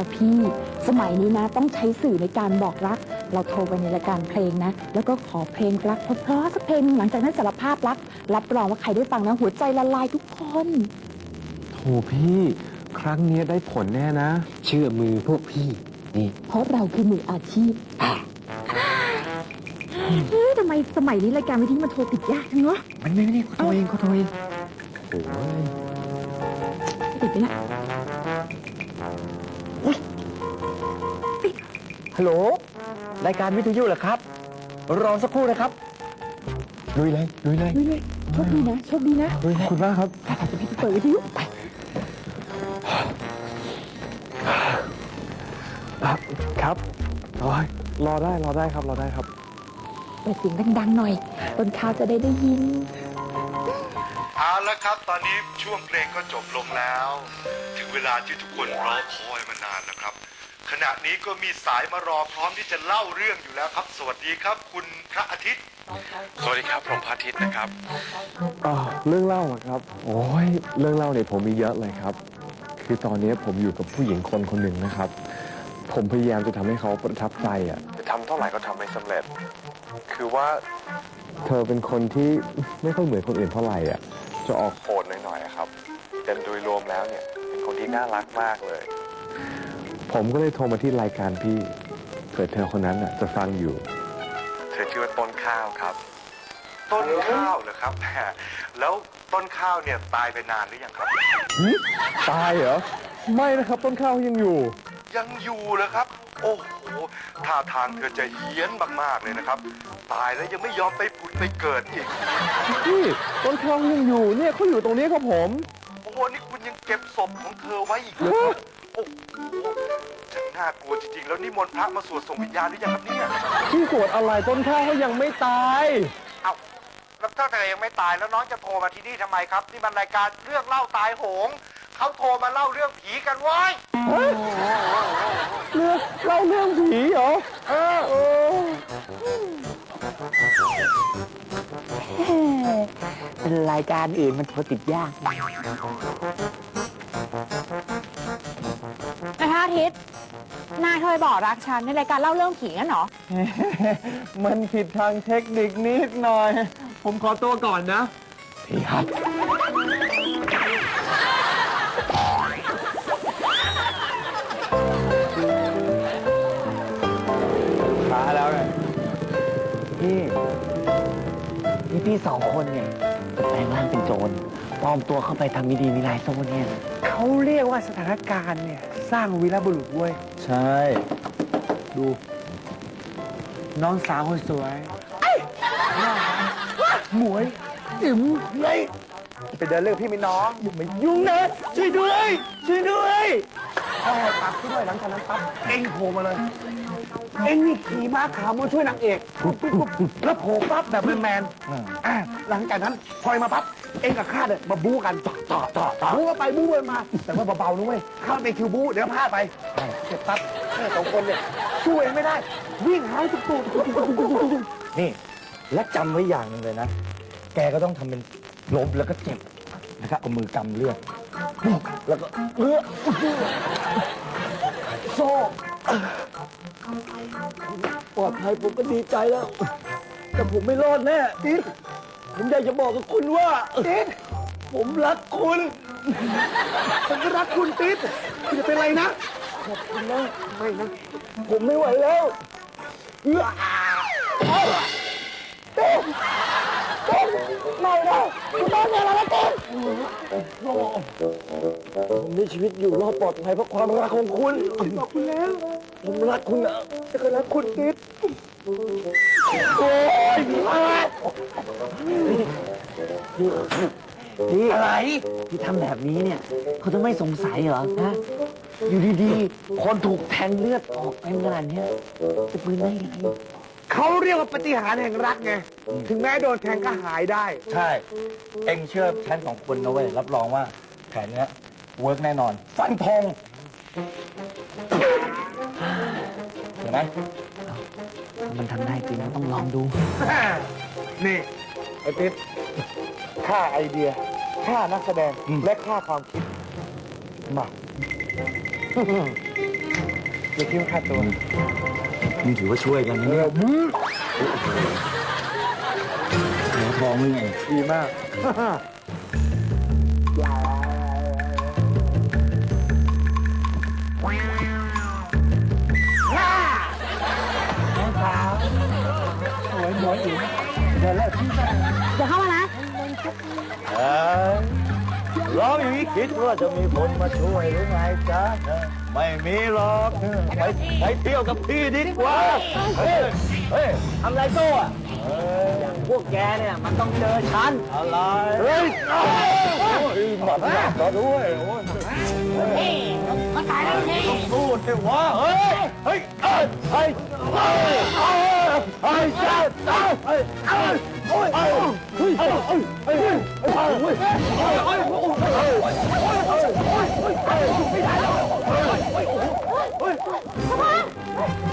ล่ะพี่ สมัยนี้นะต้องใช้สื่อในการบอกรัก เราโทรไปในรายการเพลงนะ แล้วก็ขอเพลงรักเพราะๆสักเพลงหนึ่งหลังจากนั้นสารภาพรัก รับรองว่าใครได้ฟังนะหัวใจละลายทุกคนโถพี่ ครั้งเนี้ยได้ผลแน่นะ เชื่อมือพวกพี่นี่ เพราะเราคือมืออาชีพเฮ้ยทำไมสมัยนี้รายการวิทยุมันโทรติดยากจังเนาะมันไม่ไม่ได้เขาโทรเองเขาโทรเองโอ้ยติดไปละ ฮัลโหลรายการวิทยุเหรอครับ รอสักครู่นะครับลุยเลยลุยเลยเฮ้ยๆโชคดีนะโชคดีนะลุยเลยคุณมากครับเดี๋ยวพี่ไปเปิดวิทยุไปอะครับโอ้ยรอได้รอได้ครับรอได้ครับเปิดเสียงดังๆหน่อยต้นข้าวจะได้ได้ยินเอาละครับ ตอนนี้ช่วงเพลงก็จบลงแล้ว ถึงเวลาที่ทุกคนรอคอยมานานแล้วครับ ขณะนี้ก็มีสายมารอพร้อมที่จะเล่าเรื่องอยู่แล้วครับ สวัสดีครับ คุณพระอาทิตย์ สวัสดีครับพรหมพาทิตย์นะครับ อ่าเรื่องเล่าอะครับ โอ้ยเรื่องเล่าเนี่ยผมมีเยอะเลยครับ คือตอนนี้ผมอยู่กับผู้หญิงคนคนหนึ่งนะครับ ผมพยายามจะทำให้เขาประทับใจอะ จะทำเท่าไหร่ก็ทำไม่สำเร็จ คือว่าเธอเป็นคนที่ไม่ค่อยเหมือนคนอื่นเท่าไหร่อะ จะออก โหดหน่อยๆอะครับ แต่โดยรวมแล้วเนี่ย เป็นคนที่น่ารักมากเลย ผมก็เลยโทรมาที่รายการพี่เผื่อเธอคนนั้นอะจะฟังอยู่ เธอชื่อว่าต้นข้าวครับ ต้นข้าวเหรอครับแหมแล้วต้นข้าวเนี่ยตายไปนานหรือยังครับตายเหรอ ไม่นะครับ ต้นข้าวยังอยู่ ยังอยู่เหรอครับ โอ้โหท่าทางเธอจะเฮี้ยนมากๆเลยนะครับ ตายแล้วยังไม่ยอมไปผุดไปเกิดอีก พี่ต้นข้าวยังอยู่เนี่ยเขาอยู่ตรงนี้ครับผม โอ้โหนี่คุณยังเก็บศพของเธอไว้อีกเหรอครับ โอ้โหฉันน่ากลัวจริงๆ แล้วนี่มนต์พระมาสวดส่งวิญญาณหรือยังครับเนี่ยพี่สวดอะไรต้นข้าวเขายังไม่ตาย เอาแล้วถ้าเธอยังไม่ตายแล้วน้องจะโทรมาที่นี่ทำไมครับ นี่มันรายการเรื่องเล่าตายโหง เขาโทรมาเล่าเรื่องผีกันไว้ยเรื่องเล่าเรื่องผีเหรอเออโอ้เป็นรายการอื่นมันโทรติดยาก อาทิตย์ นายเคยบอกรักฉันในรายการเล่าเรื่องผีงั้นเหรอ มันผิดทางเทคนิคนิดหน่อย ผมขอตัวก่อนนะพี่ครับมาแล้วไงพี่นี่พี่สองคนเนี่ยจะแปลงร่างเป็นโจรปลอมตัวเข้าไปทำมีดีมีลายโซ่เนี่ย เขาเรียกว่าสถานการณ์เนี่ย สร้างวีรบุรุษเว้ย ใช่ ดู น้องสาวคนสวยหมวยอิ๋มไงไปเดินเรื่องพี่ไม่น้องอย่ามายุ่งนะ ช่วยด้วย ช่วยด้วยพ่อปักช่วยด้วยหลังจากนั้นปั๊บเอ็งโผล่มาเลย เอ็งนี่ขี่ม้าขาวมาช่วยนางเอกปุ๊บปุ๊บปุ๊บแล้วโผล่ปั๊บแบบแมนๆอ่าหลังจากนั้นพลอยมาปั๊บ เอ็งกับข้าเนี่ยมาบู๊กันต่อต่อต่อต่อบู๊กันไปบู๊กันมา แต่ว่าเบาๆนะเว้ยข้าไปคิวบู๊เดี๋ยวพลาดไปเสร็จปั๊บแค่สองคนเนี่ยช่วยไม่ได้ วิ่งหายตุกตุกตุกตุกตุกตุกตุกนี่ และจำไว้อย่างหนึ่งเลยนะ แกก็ต้องทำเป็นล้มแล้วก็เจ็บนะครับเอามือกำเลือดแล้วก็เลือดโซ่ปลอดภัยผมก็ดีใจแล้ว แต่ผมไม่รอดแน่ ติ๊ด ผมอยากจะบอกกับคุณว่า ติ๊ดผมรักคุณ ผมก็รักคุณติ๊ดคุณจะเป็นไรนะขอบคุณนะไม่นะ ผมไม่ไหวแล้วเอื้อไม่นะคุณต้องอย่าละติ๊ดผมมีชีวิตอยู่รอดปลอดภัยเพราะความรักของคุณบอกคุณแล้ว ผมรักคุณนะจะก็รักคุณติ๊ด โอ้ยพี่มาพี่อะไร ที่ทำแบบนี้เนี่ย เขาจะไม่สงสัยเหรอฮะอยู่ดีๆ คนถูกแทงเลือดออกเป็นขนาดเนี้ยจะปืนได้ไงเขาเรียกว่าปฏิหารย์แห่งรักไง ถึงแม้โดนแทงก็หายได้ ใช่ เอ็งเชื่อฉันสองคนนะเว้ย รับรองว่าแผนเนี้ยเวิร์กแน่นอน ฟันธงเห็นไหม มันทำได้จริงต้องลองดู นี่ไอติ๊บค่าไอเดีย ค่านักแสดง และค่าความคิด มาอย่าคิดว่าค่าตัวนี่ถือว่าช่วยกันนะเนี่ยแหมทองมึงไงดีมากว้าว อยอิ๋เดี๋ยวเลิกเเข้ามานะเอ้ยร้องอย่างนี้คิดว่าจะมีคนมาช่วยหรือไงจ๊ะไม่มีหรอกไปไปเที่ยวกับพี่ดีกว่าเฮ้ยเฮ้ยทำไรโซ่อะเอ้ย่างพวกแกเนี่ยมันต้องเจอฉัน อะไรเฮ้ยเอ้ยโอ้ยหมัดหนักด้วยโอ้ยพี่มาตายแล้วพี่ สู้สิวะเฮ้ยเฮ้ยเอ้ยเฮ้ยเอ้ย พี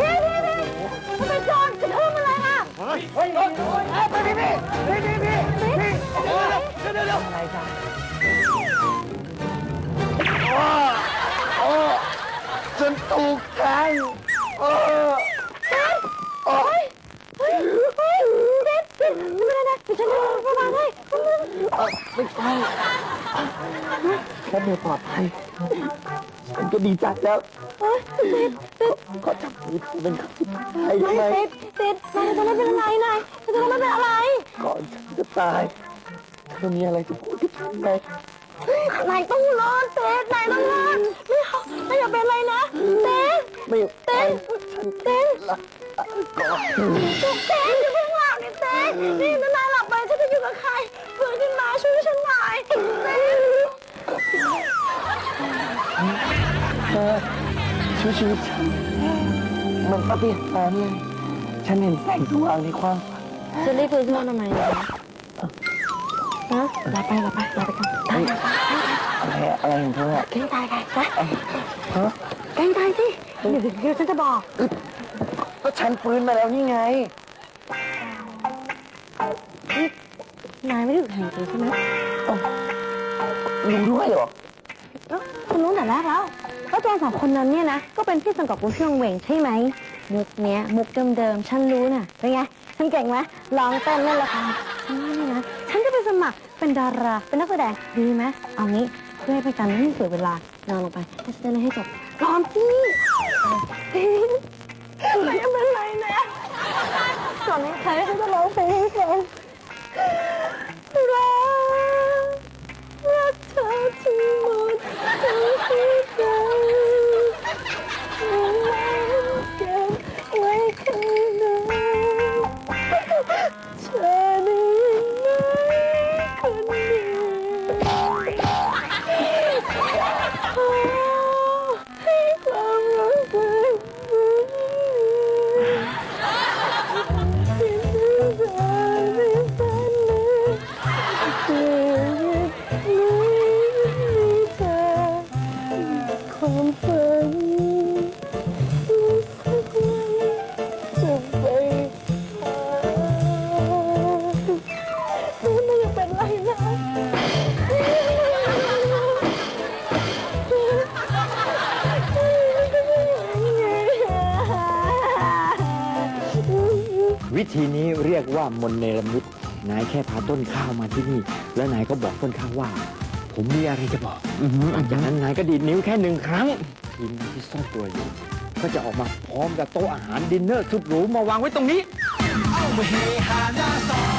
่พี่พี่มันเป็นโจรกระทืบมันเลยค่ะฉันถูกแทงเออ ไม่เป็นไรนะเดี๋ยวฉันจะประมาณให้ไม่ใช่แค่เมย์ปลอดภัยฉันก็ดีใจแล้วเฮ้ยติดติดก็จับมือเป็นครั้งสุดท้ายไม่ยังไงติดติดนายจะไม่เป็นอะไรนายจะไม่เป็นอะไร ก่อนฉันจะตายเธอมีอะไรจะพูดกับฉันไหมนายต้องรอดเติดนายต้องรอดไม่เอานายอย่าเป็นอะไรนะเติดไม่ไปติดติดละก่อนเต้นอย่าเพิ่งหลับนี่ ช่วยชีวิตฉันมันปฏิหารย์เลยฉันเห็นแสงสว่างในความฝันจะรีบฟื้นขึ้นมาทำไมนะฮะลับไปลับไปลับไปก่อนอะไรอะไรของเธออะแกล้งตายไงไปฮะแกล้งตายสิเดี๋ยวเดี๋ยวฉันจะบอกก็ฉันฟื้นมาแล้วนี่ไงนายไม่ได้ถูกแทงจริงใช่ไหมรู้ด้วยเหรอแล้วคุณรู้แต่แรกแล้ว ว่าโจรสองคนนั้นเนี่ยนะ ก็เป็นพี่สังกัดคุณเชื่องเหวงใช่ไหม มุกเนี้ย มุกเดิมๆ ฉันรู้น่ะ เป็นไง ฉันเก่งไหมร้องเต้นเล่นละครฉันว่านี่นะ ฉันจะไปสมัคร เป็นดารา เป็นนักแสดง ดีไหมเอางี้ เพื่อให้เป็นการไม่เสียเวลานอนลงไปให้ฉันเต้นให้จบนอนพี่ไม่เป็นไรนะก่อนนี้ใครฉันจะร้องเพลงให้ฟังรักรักเธอที่หมดใจ ธีนี้เรียกว่ามนต์เนรมิตนายแค่พาต้นข้าวมาที่นี่ แล้วนายก็บอกต้นข้าวว่า ผมมีอะไรจะบอกหลังจากนั้นนายก็ดีดนิ้วแค่หนึ่งครั้งทีมงานที่ซ่อนตัวอยู่ ก็จะออกมาพร้อมกับโต๊ะอาหารดินเนอร์สุดหรูมาวางไว้ตรงนี้เฮฮาหน้า